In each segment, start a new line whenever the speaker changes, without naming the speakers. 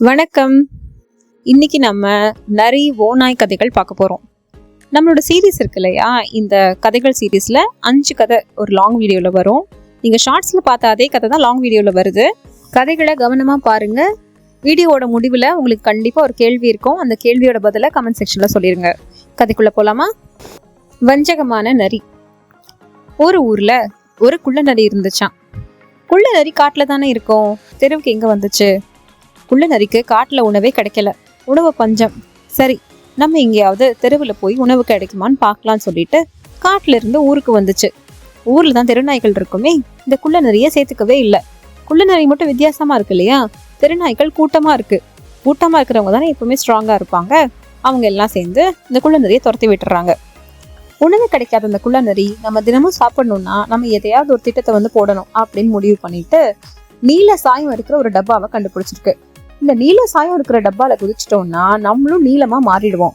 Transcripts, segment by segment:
வணக்கம். இன்னைக்கு நம்ம நரி ஓநாய் கதைகள் பார்க்க போகிறோம் நம்மளோட சீரீஸ் இருக்கு இல்லையா? இந்த கதைகள் சீரீஸில் அஞ்சு கதை ஒரு லாங் வீடியோவில் வரும். நீங்கள் ஷார்ட்ஸில் பார்த்த அதே கதை தான் லாங் வீடியோவில் வருது. கதைகளை கவனமாக பாருங்கள் வீடியோவோட முடிவில் உங்களுக்கு கண்டிப்பாக ஒரு கேள்வி இருக்கும். அந்த கேள்வியோட பதிலை கமெண்ட் செக்ஷனில் சொல்லிடுங்க கதைக்குள்ளே போகலாமா வஞ்சகமான நரி. ஒரு ஊரில் ஒரு குள்ள நரி இருந்துச்சான் குள்ள நரி காட்டில் தானே இருக்கும். தெருவுக்கு எங்கே வந்துச்சு? குள்ள நரிக்கு காட்டில் உணவே கிடைக்கல. உணவு பஞ்சம். சரி நம்ம எங்கேயாவது தெருவில் போய் உணவு கிடைக்குமான்னு பார்க்கலாம்னு சொல்லிட்டு காட்டுல இருந்து ஊருக்கு வந்துச்சு. ஊர்ல தான் தெருநாய்கள் இருக்குமே இந்த குள்ள நரியை சேர்த்துக்கவே இல்லை. குள்ள நரி மட்டும் வித்தியாசமா இருக்கு இல்லையா? தெருநாய்கள் கூட்டமா இருக்கு. கூட்டமா இருக்கிறவங்க தானே எப்பவுமே ஸ்ட்ராங்கா இருப்பாங்க. அவங்க எல்லாம் சேர்ந்து இந்த குள்ள நரியை துரத்தி விட்டுறாங்க. உணவு கிடைக்காத அந்த குள்ள நரி நம்ம தினமும் சாப்பிடணும்னா நம்ம எதையாவது ஒரு திட்டத்தை வந்து போடணும் அப்படின்னு முடிவு பண்ணிட்டு நீல சாயம் இருக்கிற ஒரு டப்பாவை கண்டுபிடிச்சிருக்கு. இந்த நீல சாயம் இருக்கிற டப்பால குதிச்சிட்டோம்னா நம்மளும் நீளமா மாறிடுவோம்.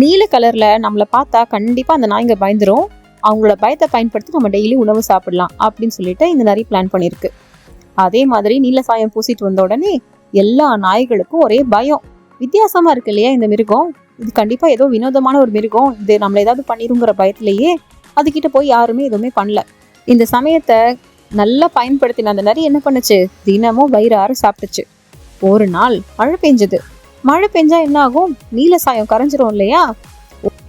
நீல கலர்ல நம்மளை பார்த்தா கண்டிப்பா அந்த நாய்ங்க பயந்துரும். அவங்களோட பயத்தை பயன்படுத்தி நம்ம டெய்லி உணவு சாப்பிடலாம் அப்படின்னு சொல்லிட்டு இந்த நரி பிளான் பண்ணியிருக்கு அதே மாதிரி நீல சாயம் பூசிட்டு வந்த உடனே எல்லா நாய்களுக்கும் ஒரே பயம். வித்தியாசமா இருக்கு இல்லையா இந்த மிருகம்? இது கண்டிப்பா ஏதோ வினோதமான ஒரு மிருகம். இது நம்மள ஏதாவது பண்ணிருங்கிற பயத்திலேயே அதுகிட்ட போய் யாருமே எதுவுமே பண்ணல. இந்த சமயத்தை நல்லா பயன்படுத்தின அந்த நரி என்ன பண்ணுச்சு? தினமும் வயிறாறு சாப்பிட்டுச்சு. ஒரு நாள் மழை பெஞ்சது. மழை பெஞ்சா என்ன ஆகும் நீல சாயம் கரைஞ்சிரும் இல்லையா?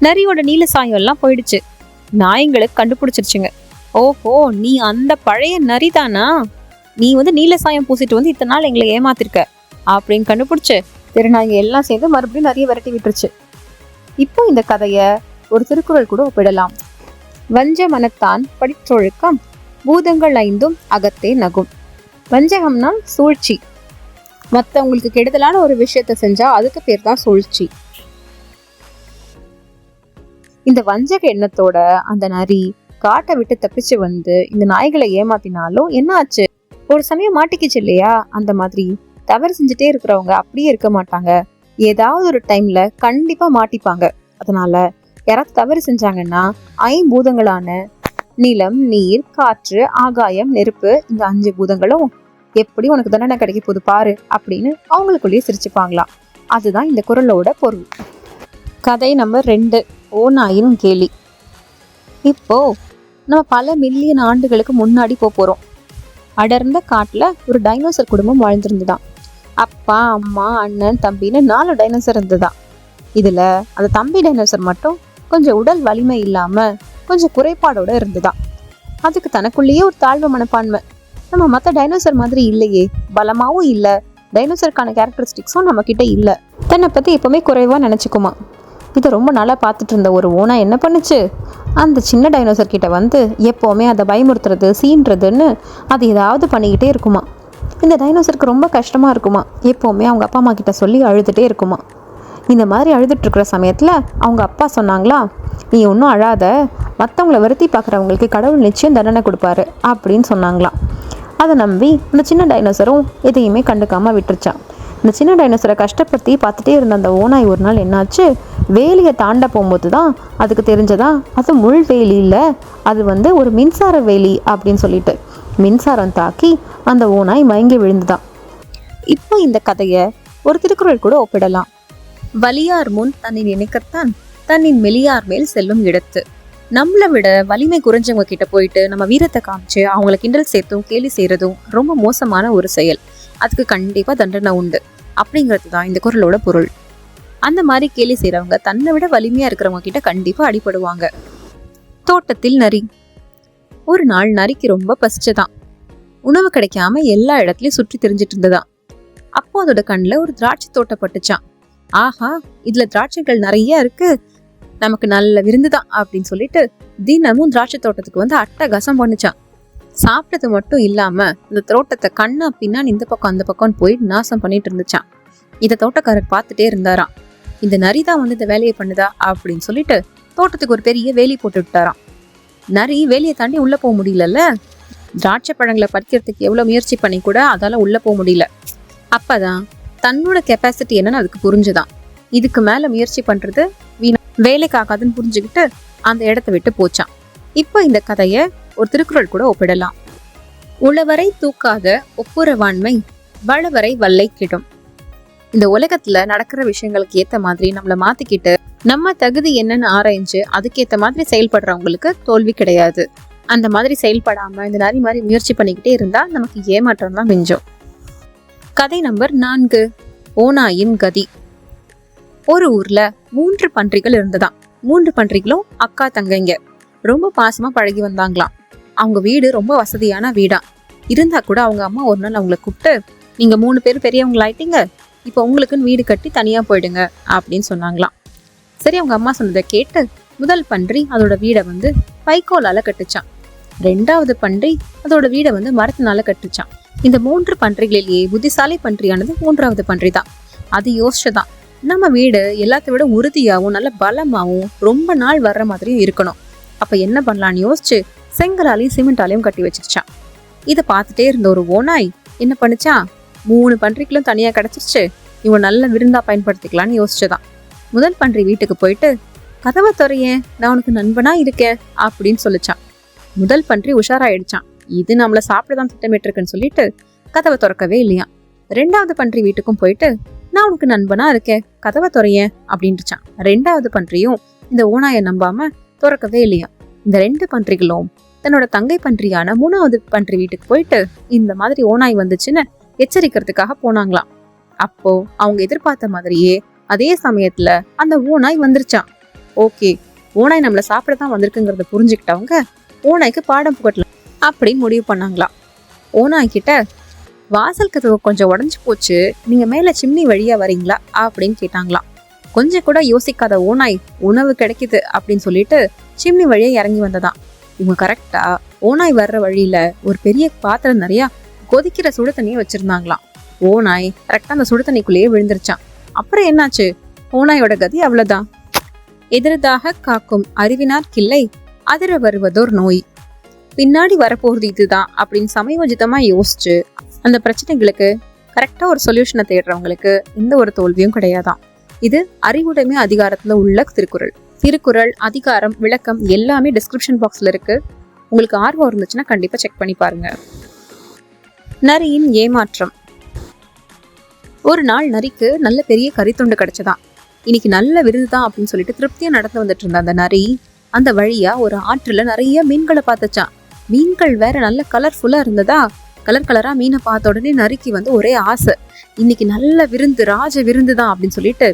நரியோட நீல சாயம் எல்லாம் போயிடுச்சு. நாய்ங்களுக்கு கண்டுபிடிச்சிருச்சுங்க. ஓஹோ நீ அந்த பழைய நரி தானா? நீ வந்து நீல சாயம் பூசிட்டு வந்து இத்தனை நாள் எங்களை ஏமாத்திருக்க. அப்படின்னு கண்டுபிடிச்சு திருநாய்ங்க எல்லாம் சேர்ந்து மறுபடியும் நிறைய விரட்டி விட்டுருச்சு. இப்போ இந்த கதையை ஒரு திருக்குறள் கூட ஒப்பிடலாம். வஞ்ச மனத்தான் படிற்றொழுக்கம் பூதங்கள் ஐந்தும் அகத்தே நகும். வஞ்சகம்னா சூழ்ச்சி. மற்றவங்களுக்கு கெடுதலான ஒரு விஷயத்த செஞ்சால் அதுக்கு பேர் தான் சூழ்ச்சி. இந்த வஞ்சக எண்ணத்தோட அந்த நரி காட்டை விட்டு தப்பிச்சு வந்து இந்த நாய்களை ஏமாத்தினாலும் என்ன ஆச்சு? ஒரு சமயம் மாட்டிக்கிச்சு இல்லையா? அந்த மாதிரி தவறு செஞ்சுட்டே இருக்கிறவங்க அப்படியே இருக்க மாட்டாங்க. ஏதாவது ஒரு டைம்ல கண்டிப்பா மாட்டிப்பாங்க. அதனால யாராவது தவறு செஞ்சாங்கன்னா ஐம்பூதங்களான நிலம் நீர் காற்று ஆகாயம் நெருப்பு இந்த அஞ்சு பூதங்களும் எப்படி உனக்கு தண்டனை கிடைக்க போது பாரு அப்படின்னு அவங்களுக்குள்ளேயே சிரிச்சுப்பாங்களாம் அதுதான் இந்த குரலோட பொருள். கதை நம்பர் ரெண்டு ஓநாயின் கேலி. இப்போ நம்ம பல மில்லியன் ஆண்டுகளுக்கு முன்னாடி போக போகிறோம் அடர்ந்த காட்டில் ஒரு டைனோசர் குடும்பம் வாழ்ந்திருந்துதான். அப்பா அம்மா அண்ணன் தம்பின்னு நாலு டைனோசர் இருந்துதான். இதில் அந்த தம்பி டைனோசர் மட்டும் கொஞ்சம் உடல் வலிமை இல்லாமல் கொஞ்சம் குறைபாடோடு இருந்துதான். அதுக்கு தனக்குள்ளேயே ஒரு தாழ்வு மனப்பான்மை. நம்ம மற்ற டைனோசர் மாதிரி இல்லையே. பலமாகவும் இல்லை. டைனோசருக்கான கேரக்டரிஸ்டிக்ஸும் நம்மக்கிட்ட இல்லை. தன்னை பற்றி எப்போவுமே குறைவாக நினச்சிக்குமா. இதை ரொம்ப நாளாக பார்த்துட்டு இருந்த ஒரு ஓனா என்ன பண்ணுச்சு? அந்த சின்ன டைனோசர் கிட்ட வந்து எப்போவுமே அதை பயமுறுத்துறது சீன்றதுன்னு அது ஏதாவது பண்ணிக்கிட்டே இருக்குமா. இந்த டைனோசருக்கு ரொம்ப கஷ்டமாக இருக்குமா. எப்போவுமே அவங்க அப்பா அம்மா கிட்ட சொல்லி அழுதுகிட்டே இருக்குமா. இந்த மாதிரி அழுதுட்டுருக்கிற சமயத்தில் அவங்க அப்பா சொன்னாங்களா நீ ஒன்றும் அழாத. மற்றவங்கள வருத்தி பார்க்குறவங்களுக்கு கடவுள் நிச்சயம் தண்டனை கொடுப்பாரு. அப்படின்னு சொன்னாங்களாம். அதை நம்பி இந்த சின்ன டைனோசரும் எதையுமே கண்டுக்காமல் விட்டுருச்சான் இந்த சின்ன டைனோசரை கஷ்டப்படுத்தி பார்த்துட்டே இருந்த அந்த ஓனாய் ஒரு நாள் என்னாச்சு? வேலியை தாண்ட போகும்போது தான் அதுக்கு தெரிஞ்சதா? அது முள் வேலி இல்லை. அது வந்து ஒரு மின்சார வேலி அப்படின்னு சொல்லிட்டு. மின்சாரம் தாக்கி அந்த ஓனாய் மயங்கி விழுந்துதான். இப்போ இந்த கதையை ஒரு திருக்குறள் கூட ஒப்பிடலாம். வலியார் முன் தன்னை நினைக்கத்தான் தன்னின் மெலியார் மேல் செல்லும் இடத்து. நம்மளை விட வலிமை குறைஞ்சவங்க கிட்ட போயிட்டு நம்ம வீரத்தை காமிச்சு அவங்கள கிண்டல் சேர்த்தும் கேலி செய்கிறதும் ரொம்ப மோசமான ஒரு செயல். அதுக்கு கண்டிப்பாக தண்டனை உண்டு. அப்படிங்கிறது தான் இந்த குரலோட பொருள். அந்த மாதிரி கேலி செய்கிறவங்க தன்னை விட வலிமையாக இருக்கிறவங்க கிட்ட கண்டிப்பாக அடிபடுவாங்க. தோட்டத்தில் நரி. ஒரு நாள் நரிக்கு ரொம்ப பசிச்சதான் உணவு கிடைக்காம எல்லா இடத்துலையும் சுற்றி தெரிஞ்சிட்டு இருந்ததான் அப்போ அதோட கண்ணில் ஒரு திராட்சை தோட்டம் பட்டுச்சான் ஆஹா இதில் திராட்சைகள் நிறைய இருக்குது நமக்கு நல்ல விருந்துதான் அப்படின்னு சொல்லிட்டு தினமும் திராட்சை தோட்டத்துக்கு வந்து அட்டகாசம் பண்ணுச்சான். சாப்பிட்டது மட்டும் இல்லாம இந்த தோட்டத்தை கண்ணா பின்னான்னு இந்த பக்கம் அந்த பக்கம் போய் நாசம் பண்ணிட்டு இருந்துச்சான். இதை தோட்டக்காரர் பார்த்துட்டே இருந்தாராம். இந்த நரி தான் வந்து இந்த வேலையை பண்ணுதா அப்படின்னு சொல்லிட்டு தோட்டத்துக்கு ஒரு பெரிய வேலி போட்டு விட்டாராம். நரி வேலியை தாண்டி உள்ள போக முடியலல்ல? திராட்சை பழங்களை பறிக்கிறதுக்கு எவ்வளோ முயற்சி பண்ணி கூட அதால உள்ள போக முடியல. அப்பதான் தன்னோட கெப்பாசிட்டி என்னன்னு அதுக்கு புரிஞ்சுதான். இதுக்கு மேல முயற்சி பண்றது வீணா. வேலைக்கு ஆகாதுன்னு புரிஞ்சுக்கிட்டு அந்த இடத்த விட்டு போச்சான் இப்போ இந்த கதைய ஒரு திருக்குறள் கூட ஒப்பிடலாம். உழவரை தூக்காத ஒப்புரவாண்மை வளவரை வல்லை கிடும் இந்த உலகத்துல நடக்கிற விஷயங்களுக்கு ஏத்த மாதிரி நம்மளை மாத்திக்கிட்டு நம்ம தகுதி என்னன்னு ஆராய்ஞ்சு அதுக்கேத்த மாதிரி செயல்படுறவங்களுக்கு தோல்வி கிடையாது. அந்த மாதிரி செயல்படாம இந்த நிறைய மாதிரி முயற்சி பண்ணிக்கிட்டே இருந்தா நமக்கு ஏமாற்றம் தான் மிஞ்சும். கதை நம்பர் நான்கு ஓனாயின் கதி. ஒரு ஊர்ல மூன்று பன்றிகள் இருந்ததாம். மூன்று பன்றிகளும் அக்கா தங்கைங்க. ரொம்ப பாசமா பழகி வந்தாங்களாம். அவங்க வீடு ரொம்ப வசதியான வீடா. இருந்தா கூட அவங்க அம்மா ஒரு நாள் அவங்கள கூப்பிட்டு நீங்க மூணு பேர் பெரியவங்களாயிட்டீங்க இப்போ உங்களுக்குன்னு வீடு கட்டி தனியா போயிடுங்க அப்படின்னு சொன்னாங்களாம். சரி அவங்க அம்மா சொன்னதை கேட்டு முதல் பன்றி அதோட வீடை வந்து வைக்கோலால கட்டுச்சான் ரெண்டாவது பன்றி அதோட வீடை வந்து மரத்தினால கட்டுச்சான் இந்த மூன்று பன்றிகளிலேயே புத்திசாலி பன்றியானது மூன்றாவது பன்றி தான் அது யோசிச்சுதான் நம்ம வீடு எல்லாத்த விட உறுதியாகவும் நல்ல பலமாகவும் ரொம்ப நாள் வர்ற மாதிரியும் இருக்கணும். அப்போ என்ன பண்ணலான்னு யோசிச்சு செங்கலாலையும் சிமெண்டாலையும் கட்டி வச்சிருச்சான். இதை பார்த்துட்டே இருந்த ஒரு ஓனாய் என்ன பண்ணுச்சா மூணு பன்றிகளும் தனியாக கிடச்சிருச்சு. இவன் நல்ல விருந்தா பயன்படுத்திக்கலாம்னு யோசிச்சுதான். முதல் பன்றி வீட்டுக்கு போயிட்டு கதவை துறையேன் நான் உனக்கு நண்பனா இருக்கேன் அப்படின்னு சொல்லிச்சான். முதல் பன்றி உஷாராயிடுச்சான். இது நம்மளை சாப்பிட தான் திட்டமிட்டு இருக்குன்னு சொல்லிட்டு கதவை திறக்கவே இல்லையா ரெண்டாவது பன்றி வீட்டுக்கும் போயிட்டு நான் உனக்கு நண்பனா இருக்கேன் கதவை துறையேன் அப்படின்ட்டுச்சான் ரெண்டாவது பன்றியும் இந்த ஓனாயை நம்பாம திறக்கவே இல்லையா? இந்த ரெண்டு பன்றிகளும் தன்னோட தங்கை பன்றியான மூணாவது பன்றி வீட்டுக்கு போயிட்டு இந்த மாதிரி ஓனாய் வந்துச்சுன்னு எச்சரிக்கிறதுக்காக போனாங்களாம். அப்போ அவங்க எதிர்பார்த்த மாதிரியே அதே சமயத்துல அந்த ஓனாய் வந்துருச்சான் ஓகே ஓனாய் நம்மள சாப்பிட தான் வந்திருக்குங்கிறத புரிஞ்சுக்கிட்டவங்க ஓனாய்க்கு பாடம் புகட்டலாம் அப்படின்னு முடிவு பண்ணாங்களாம். ஓனாய் கிட்ட வாசல் கதவு கொஞ்சம் உடஞ்சி போச்சு. நீங்கள் மேலே சிம்னி வழியாக வரீங்களா? அப்படின்னு கேட்டாங்களாம். கொஞ்சம் கூட யோசிக்காத ஓனாய் உணவு கிடைக்குது அப்படின்னு சொல்லிட்டு சிம்னி வழியா இறங்கி வந்ததாம். இவங்க கரெக்டா ஓனாய் வர்ற வழியில ஒரு பெரிய பாத்திரம் நிறைய கொதிக்கிற சுடு தண்ணியை வச்சிருந்தாங்களாம். ஓனாய் கரெக்டா அந்த சுடு தண்ணிக்குள்ளேயே விழுந்துருச்சான் அப்புறம் என்னாச்சு? ஓனாயோட கதி அவ்வளவுதான். எதிர்தாக காக்கும் அறிவினார் கிள்ளை அதிர வருவதோர் நோய். பின்னாடி வரப்போறது இதுதான் அப்படின்னு சமயோஜிதமா யோசிச்சு அந்த பிரச்சனைகளுக்கு கரெக்டாக ஒரு சொல்யூஷனை தேடுறவங்களுக்கு எந்த ஒரு தோல்வியும் கிடையாதாம் இது அறிவுடைமை அதிகாரத்தில் உள்ள திருக்குறள். திருக்குறள் அதிகாரம் விளக்கம் எல்லாமே டிஸ்கிரிப்ஷன் பாக்ஸில் இருக்கு. உங்களுக்கு ஆர்வம் இருந்துச்சுன்னா கண்டிப்பாக செக் பண்ணி பாருங்க. நரியின் ஏமாற்றம். ஒரு நாள் நரிக்கு நல்ல பெரிய கறித்துண்டு கிடைச்சதாம் இன்னைக்கு நல்ல விருது தான் அப்படின்னு சொல்லிட்டு திருப்தியாக நடந்து வந்துட்டு இருந்த அந்த நரி அந்த வழியாக ஒரு ஆற்றில் நிறைய மீன்களை பார்த்துச்சான் மீன்கள் வேற நல்ல கலர்ஃபுல்லாக இருந்ததா? கலர் கலராக மீனை பார்த்த உடனே நறுக்கி வந்து ஒரே ஆசை. இன்னைக்கு நல்ல விருந்து ராஜ விருந்து தான் அப்படின்னு சொல்லிட்டு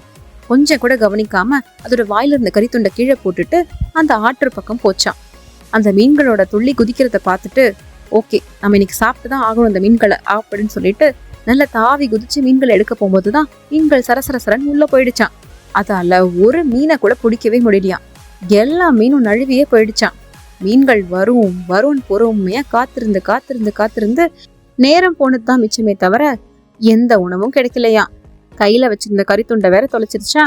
கொஞ்சம் கூட கவனிக்காம அதோட வாயில இருந்த கறித்துண்டை கீழே போட்டுட்டு அந்த ஆற்று பக்கம் போச்சான். அந்த மீன்களோட துள்ளி குதிக்கிறத பார்த்துட்டு ஓகே நம்ம இன்னைக்கு சாப்பிட்டு தான் ஆகணும் அந்த மீன்களை அப்படின்னு சொல்லிட்டு நல்ல தாவி குதிச்சு மீன்களை எடுக்க போகும்போது தான் மீன்கள் சரசரசரன் உள்ள போயிடுச்சான். அதால ஒரு மீனை கூட பிடிக்கவே முடியலையாம். எல்லா மீனும் நழுவியே போயிடுச்சான் மீன்கள் வரும் வரும் பொறுமையாக காத்திருந்து காத்திருந்து காத்திருந்து நேரம் போனது தான் மிச்சமே தவிர எந்த உணவும் கிடைக்கலையா? கையில வச்சிருந்த கறித்துண்டை வேற தொலைச்சிருச்சா?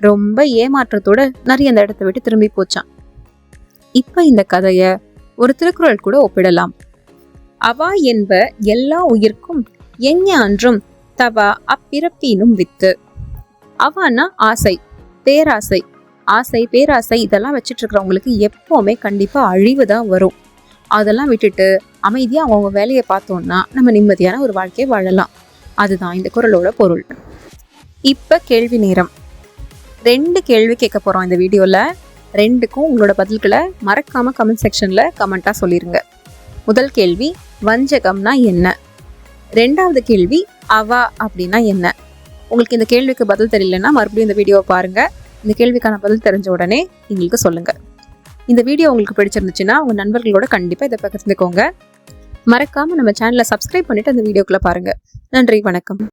ரொம்ப ஏமாற்றத்தோட நிறைய அந்த இடத்த விட்டு திரும்பி போச்சான். இப்ப இந்த கதைய ஒரு திருக்குறள் கூட ஒப்பிடலாம். அவா என்ப எல்லா உயிர்க்கும் எஞ்ஞான்றும் தவா அப்பிறப்பினும் வித்து. அவான்னா ஆசை பேராசை ஆசை பேராசை இதெல்லாம் வச்சுட்டு இருக்கிறவங்களுக்கு கண்டிப்பாக அழிவு தான் வரும். அதெல்லாம் விட்டுட்டு அமைதியாக அவங்கவுங்க வேலையை பார்த்தோம்னா நம்ம நிம்மதியான ஒரு வாழ்க்கையை வாழலாம். அதுதான் இந்த குரலோட பொருள். இப்போ கேள்வி நேரம். ரெண்டு கேள்வி கேட்க போகிறோம் இந்த வீடியோவில் ரெண்டுக்கும் உங்களோட பதில்களை மறக்காமல் கமெண்ட் செக்ஷனில் கமெண்ட்டாக சொல்லிடுங்க முதல் கேள்வி வஞ்சகம்னா என்ன? ரெண்டாவது கேள்வி அவா அப்படின்னா என்ன? உங்களுக்கு இந்த கேள்விக்கு பதில் தெரியலன்னா மறுபடியும் இந்த வீடியோவை பாருங்கள் இந்த கேள்விக்கான பதில் தெரிஞ்ச உடனே எங்களுக்கு சொல்லுங்க. இந்த வீடியோ உங்களுக்கு பிடிச்சிருந்துச்சுன்னா உங்கள் நண்பர்களோட கண்டிப்பாக இதை பகிர்ந்துக்கோங்க. மறக்காம நம்ம சேனலை சப்ஸ்கிரைப் பண்ணிட்டு அந்த வீடியோக்குள்ள பாருங்க. நன்றி வணக்கம்.